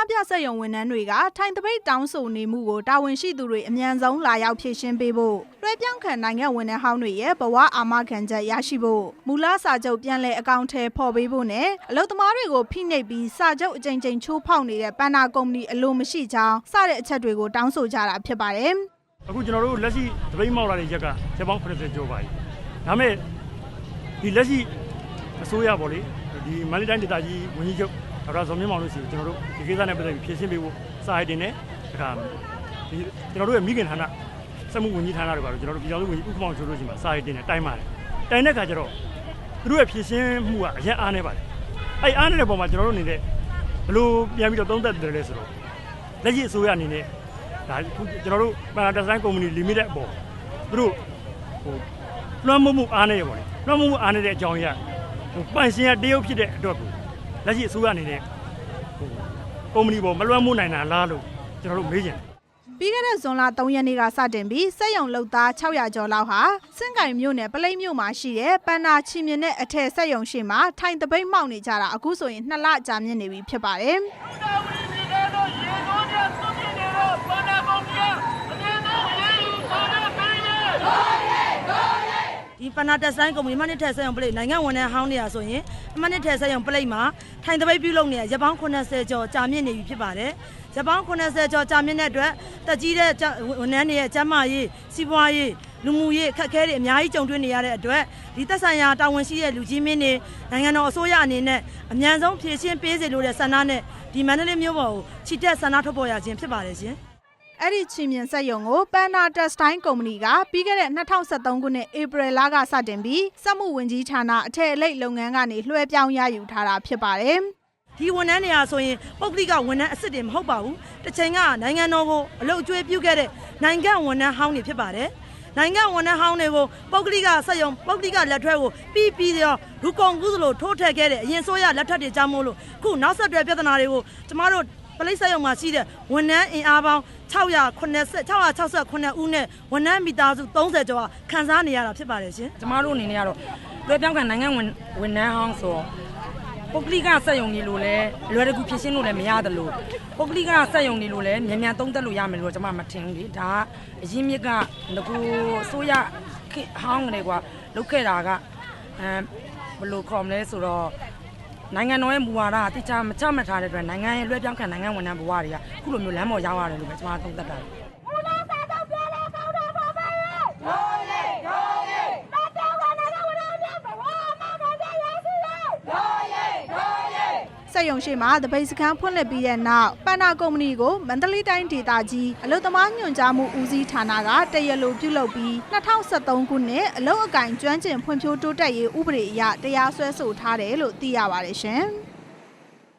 န္ဒပြစက်ရုံဝန်ထမ်းတွေက ထိုင်တပိတ်တောင်းဆိုနေမှုကို တာဝန်ရှိသူတွေအမြန်ဆုံးလာရောက်ဖြေရှင်းပေးဖို့လွှဲပြောင်းခံနိုင်ငံဝန်ထမ်းဟောင်းတွေရဲ့ဘဝအာမခံချက်ရရှိဖို့မူလစာချုပ်ပြန်လည်အကောင့်ထဲပေါ်ပေးဖို့နဲ့အလုပ်သမားတွေကိုဖိနှိပ်ပြီးစာချုပ်အကြိမ်ကြိမ်ချိုးဖောက်နေတဲ့ပန်နာကုမ္ပဏီအလိုမရှိကြောင်းစတဲ့အချက်တွေကိုတောင်းဆိုကြတာဖြစ်ပါတယ်။အခုကျွန်တော်တို့လက်ရှိတပိတ်မောက်လာတဲ့ရက်ကချက်ပေါင်း80ကျော်ပါပြီဒါမဲ့ဒီလက်ရှိအစိုးရပေါ့လေဒီမန္တလေးတိုင်းဒေသကြီးဝန်ကြီးချုပ် ဒေါက်တာဇော်မြင့်မောင်လို့ရှိရင်ကျွန်တော်တို့ဒီကိစ္စနဲ့ပတ်သက်ပြီးဖြေရှင်းပေးဖို့စာရိုက်တင်နေတခါဒီကျွန်တော်တို့ရဲ့မိခင်ဌာနစက်မှုဝန်ကြီးဌာနတွေပါတော့ကျွန်တော်တို့ပြည်တော်စုဝန်ကြီးဥက္ကမောင်ချိုးလို့ရှိရင်စာရိုက်တင်နေတိုင်ပါတယ်တိုင်တဲ့ခါကျတော့သူတို့ရဲ့ဖြေရှင်းမှုကအရင်အားနေပါတယ်အဲ့အားနေတဲ့ပုံမှာကျွန်တော်တို့အနေနဲ့ဘယ်လိုပြန်ပြီးတော့သုံးသပ်တယ်လဲဆိုတော့လက်ရှိအစိုးရအနေနဲ့ဒါခုကျွန်တော်တို့ပန်တာဒီဇိုင်းကုမ္ပဏီလီမိတက်အပေါ်သူတို့ဟိုလွှမ်းမိုးမှုအားနေရပါလေလွှမ်းမိုးမှုအားနေတဲ့အကြောင်းအရာဟိုပန်ရှင်ရတရုတ်ဖြစ်တဲ့အတွက်ကို လက်ရှိအစိုးရအနေနဲ့ဟိုကုမ္ပဏီပေါ်မလွှမ်းမိုးနိုင်တာလားလို့ကျွန်တော်တို့မေးကြတယ်ပြီးခဲ့တဲ့ဇွန်လ3ရက်နေ့ကစတင်ပြီးစက်ရုံလုပ်သား600ကျော်လောက်ဟာစင့်ကင်မြို့နယ်ပလိမ့်မြို့မှာရှိတဲ့ပန်နာချီမြင်တဲ့အထက်စက်ရုံရှိမှာထိုင်တပိတ်မှောက်နေကြတာအခုဆိုရင်2လကြာမြင့်နေပြီဖြစ်ပါတယ် တာဝန်ရှိတဲ့တော့ရေတော်တဲ့သူမြင်နေတော့ဘာနာပေါင်းကြီးအမြင်ဆုံးရေးယူဆောင်ရွက်ပေးရဲ့ ဒီပနာတက်ဆိုင်ကုမ္ပဏီမနစ်ထက်ဆက်ရုံပလိတ်နိုင်ငံဝန်ထမ်းဟောင်းနေရဆိုရင်မနစ်ထက်ဆက်ရုံပလိတ်မှာထိုင်တပိတ်ပြုလုပ်နေရရပောင်း80ကျော်ကြာမြင့်နေပြီဖြစ်ပါတယ်ရပောင်း80ကျော်ကြာမြင့်တဲ့အတွက်တက်ကြီးတဲ့ဝန်ထမ်းတွေရဲ့ကျန်းမာရေးစီးပွားရေးလူမှုရေးအခက်အခဲတွေအများကြီးကြုံတွေ့နေရတဲ့အတွက်ဒီသက်ဆိုင်ရာတာဝန်ရှိတဲ့လူကြီးမင်းတွေနိုင်ငံတော်အစိုးရအနေနဲ့အမြန်ဆုံးဖြည့်ရှင်းပေးစေလိုတဲ့ဆန္ဒနဲ့ဒီမန္တလေးမြို့ပေါ်ကိုချီတက်ဆန္ဒထုတ်ပေါ်ရခြင်းဖြစ်ပါတယ်ရှင် အဲ့ဒီချီမြင်စက်ရုံကိုပန်နာတက်စတိုင်းကုမ္ပဏီကပြီးခဲ့တဲ့2023ခုနှစ်ဧပြီလကစတင်ပြီးစက်မှုဝန်ကြီးဌာနအထက်အလိပ်လုပ်ငန်းကနေလွှဲပြောင်းရယူထားတာဖြစ်ပါတယ်ဒီဝန်ထမ်းတွေဟာဆိုရင်ပုဂ္ဂလိကဝန်ထမ်းအစ်စ်တွေမဟုတ်ပါဘူးတစ်ချိန်ကနိုင်ငံတော်ကိုအလုပ်အကျွေးပြုခဲ့တဲ့နိုင်ငံဝန်ထမ်းဟောင်းတွေဖြစ်ပါတယ်နိုင်ငံဝန်ထမ်းဟောင်းတွေကိုပုဂ္ဂလိကစက်ရုံပုဂ္ဂလိကလက်ထွဲကိုပြီးပြီးတော့လူကုန်ကူးသလိုထိုးထည့်ခဲ့တဲ့အရင်ဆိုရလက်ထက်တွေကြောင့်မို့လို့ခုနောက်ဆက်တွဲပြဿနာတွေကိုကျမတို့ ပလိတ်စက်ရုံမှာရှိတဲ့ဝန်ထမ်းအင်အားပေါင်း680 669ဦးနဲ့ဝန်ထမ်းမိသားစု30ကျော်ကခံစားနေရတာဖြစ်ပါတယ်ရှင်ကျမတို့အနေနဲ့ကတော့လွယ်ပြောင်းခံနိုင်ငံဝန်ဝန်ထမ်းဟောင်းဆိုတော့ပုဂ္ဂလိကစက်ရုံတွေလို့လည်းလွယ်တကူဖြစ်ရှင်းလို့လည်းမရတယ်လို့ပုဂ္ဂလိကစက်ရုံတွေလို့လည်းမြန်မြန်သုံးသက်လို့ရမယ်လို့ကျွန်မမထင်ဘူးလေဒါကအရင်မြစ်ကငကူအစိုးရခေတ်ဟောင်းကလေးကလုတ်ခဲ့တာကအဲဘယ်လိုခေါ်မလဲဆိုတော့ နိုင်ငံတော်ရဲ့မူဝါဒကတိကျမချမှတ်ထားတဲ့အတွက်နိုင်ငံရဲ့လွှဲပြောင်းခံနိုင်ငံဝန်ထမ်းဘဝတွေကအခုလိုမျိုးလမ်းပေါ်ရောက်ရတယ်လို့ပဲကျွန်မသုံးသပ်တာ စ က်ရုံရှိမှာတပိတ်စခန်းဖွင့်လှစ်ပြီးတဲ့နောက်ပန်နာကုမ္ပဏီကိုမန္တလေးတိုင်းဒေသကြီးအလုသမားညွှန်ကြားမှုဦးစီးဌာနကတရလိုပြုလုပ်ပြီး2023ခုနှစ်အလုတ်အကင်ကျွမ်းကျင်ဖွံ့ဖြိုးတိုးတက်ရေးဥပဒေအရတရားစွဲဆိုထားတယ်လို့သိရပါတယ်ရှင်။